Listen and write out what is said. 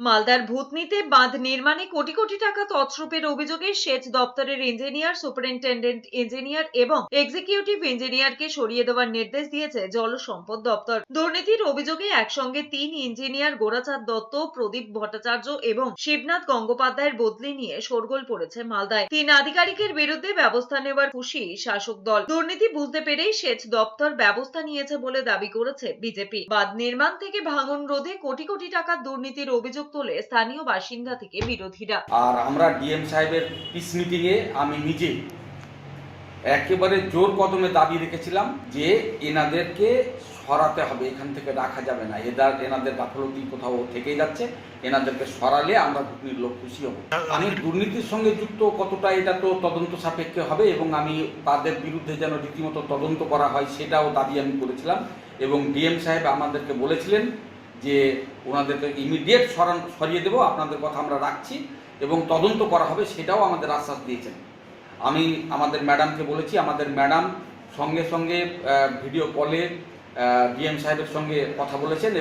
মালদার ভূতনিতে বাঁধ নির্মাণে কোটি কোটি টাকা তছরূপের অভিযোগে সেচ দপ্তরের ইঞ্জিনিয়ার, সুপারিনটেন্ডেন্ট ইঞ্জিনিয়ার এবং এক্সিকিউটিভ ইঞ্জিনিয়ারকে সরিয়ে দেওয়ার নির্দেশ দিয়েছে জল সম্পদ দপ্তর। দুর্নীতির অভিযোগে একসঙ্গে তিন ইঞ্জিনিয়ার গোরাচাঁদ দত্ত, প্রদীপ ভট্টাচার্য এবং শিবনাথ গঙ্গোপাধ্যায়ের বদলি নিয়ে শোরগোল পড়েছে মালদায়। তিন আধিকারিকের বিরুদ্ধে ব্যবস্থা নেওয়ার খুশি শাসক দল। দুর্নীতি বুঝতে পেরেই সেচ দপ্তর ব্যবস্থা নিয়েছে বলে দাবি করেছে বিজেপি। বাঁধ নির্মাণ থেকে ভাঙন রোধে কোটি কোটি টাকার দুর্নীতির অভিযোগ তোলে স্থানীয় বাসিন্দা থেকে বিরোধীরা। আর আমরা ডিএম সাহেবের পিস মিটিংয়ে আমি নিজে একেবারে জোর কদমে দাবি রেখেছিলাম যে এনাদেরকে সরাতে হবে, এখান থেকে রাখা যাবে না। এদার এনাদের গাফলতি কোথাও থেকেই যাচ্ছে, এনাদেরকে সরালে আমরা ভুগনির লোক খুশি হব। আমি দুর্নীতির সঙ্গে যুক্ত কতটা এটা তো তদন্ত সাপেক্ষে হবে এবং আমি তাদের বিরুদ্ধে যেন রীতিমতো তদন্ত করা হয় সেটাও দাবি আমি করেছিলাম এবং ডিএম সাহেব আমাদেরকে বলেছিলেন যে ওনাদেরকে ইমিডিয়েট সরান সরিয়ে দেবো, আপনাদের কথা আমরা রাখছি এবং তদন্ত করা হবে সেটাও আমাদের আশ্বাস দিয়েছেন। আমি আমাদের ম্যাডামকে বলেছি, আমাদের ম্যাডাম সঙ্গে সঙ্গে ভিডিও কলে ডিএম সাহেবের সঙ্গে কথা বলেছেন